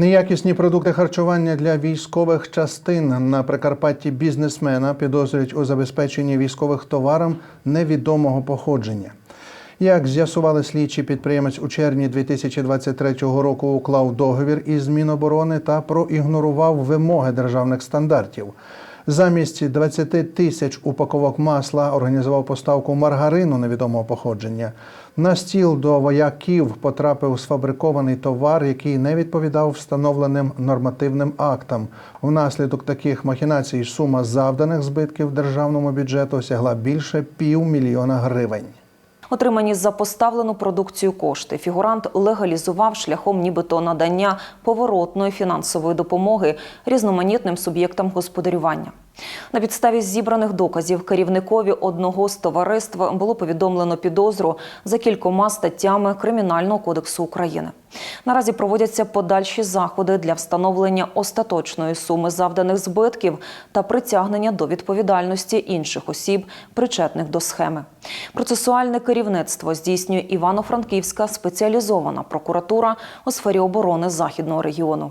Неякісні продукти харчування для військових частин на Прикарпатті бізнесмена підозрюють у забезпеченні військових товаром невідомого походження. Як з'ясували слідчі, підприємець у червні 2023 року уклав договір із Міноборони та проігнорував вимоги державних стандартів. Замість 20 тисяч упаковок масла організував поставку маргарину невідомого походження. На стіл до вояків потрапив сфабрикований товар, який не відповідав встановленим нормативним актам. Внаслідок таких махінацій сума завданих збитків державному бюджету сягла більше півмільйона гривень. Отримані за поставлену продукцію кошти фігурант легалізував шляхом нібито надання поворотної фінансової допомоги різноманітним суб'єктам господарювання. На підставі зібраних доказів керівникові одного з товариств було повідомлено підозру за кількома статтями Кримінального кодексу України. Наразі проводяться подальші заходи для встановлення остаточної суми завданих збитків та притягнення до відповідальності інших осіб, причетних до схеми. Процесуальне керівництво здійснює Івано-Франківська спеціалізована прокуратура у сфері оборони західного регіону.